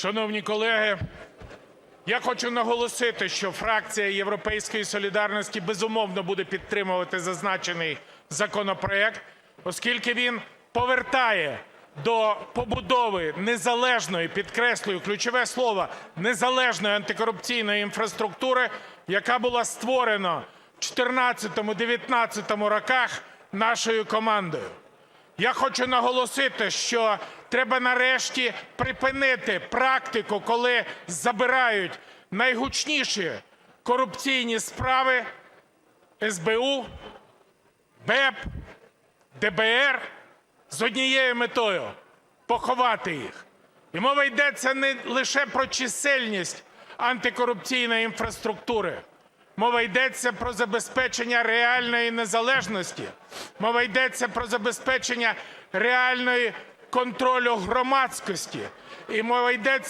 Шановні колеги, я хочу наголосити, що фракція "Європейської солідарності" безумовно буде підтримувати зазначений законопроект, оскільки він повертає до побудови незалежної, підкреслюю, ключове слово, незалежної антикорупційної інфраструктури, яка була створена в 2014-2019 роках нашою командою. Я хочу наголосити, що треба нарешті припинити практику, коли забирають найгучніші корупційні справи СБУ, БЕП, ДБР з однією метою – поховати їх. І мова йдеться не лише про чисельність антикорупційної інфраструктури. Мова йдеться про забезпечення реальної незалежності. Мова йдеться про забезпечення реальної контролю громадськості. І мова йдеться